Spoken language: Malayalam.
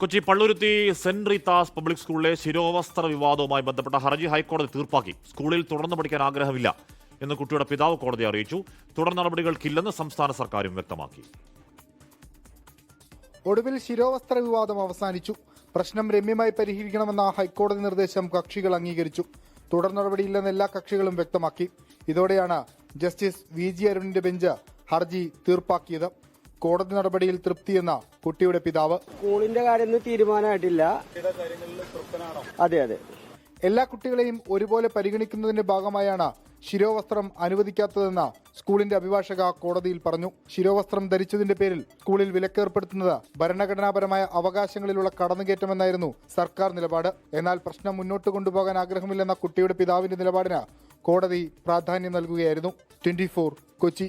Kochi Palluruthy saint Rita's public സ്കൂളിലെ ശിരോവസ്ത്ര വിവാദവുമായി ബന്ധപ്പെട്ട ഹർജി ഹൈക്കോടതി തീർപ്പാക്കി. സ്കൂളിൽ തുടർന്ന് പഠിക്കാൻ ആഗ്രഹമില്ല എന്ന് കുട്ടിയുടെ പിതാവ് കോടതി അറിയിച്ചു. തുടർ നടപടികൾക്കില്ലെന്ന് സംസ്ഥാന സർക്കാരും വ്യക്തമാക്കി. ഒടുവിൽ ശിരോവസ്ത്ര വിവാദം അവസാനിച്ചു. പ്രശ്നം രമ്യമായി പരിഹരിക്കണമെന്ന ഹൈക്കോടതി നിർദ്ദേശം കക്ഷികൾ അംഗീകരിച്ചു. തുടർ നടപടിയില്ലെന്ന് എല്ലാ കക്ഷികളും വ്യക്തമാക്കി. ഇതോടെയാണ് ജസ്റ്റിസ് വി ജി അരുണിന്റെ ബെഞ്ച് ഹർജി തീർപ്പാക്കിയത്. കോടതി നടപടിയിൽ തൃപ്തിയെന്ന കുട്ടിയുടെ പിതാവ്. സ്കൂളിന്റെ കാര്യമൊന്നും തീരുമാനമായിട്ടില്ല. അതെ അതെ. എല്ലാ കുട്ടികളെയും ഒരുപോലെ പരിഗണിക്കുന്നതിന്റെ ഭാഗമായാണ് ശിരോവസ്ത്രം അനുവദിക്കാത്തതെന്ന് സ്കൂളിന്റെ അഭിഭാഷക കോടതിയിൽ പറഞ്ഞു. ശിരോവസ്ത്രം ധരിച്ചതിന്റെ പേരിൽ സ്കൂളിൽ വിലക്കേർപ്പെടുത്തുന്നത് ഭരണഘടനാപരമായ അവകാശങ്ങളിലുള്ള കടന്നുകയറ്റമെന്നായിരുന്നു സർക്കാർ നിലപാട്. എന്നാൽ പ്രശ്നം മുന്നോട്ട് കൊണ്ടുപോകാൻ ആഗ്രഹമില്ലെന്ന കുട്ടിയുടെ പിതാവിന്റെ നിലപാടിന് കോടതി പ്രാധാന്യം നൽകുകയായിരുന്നു. ട്വന്റി കൊച്ചി.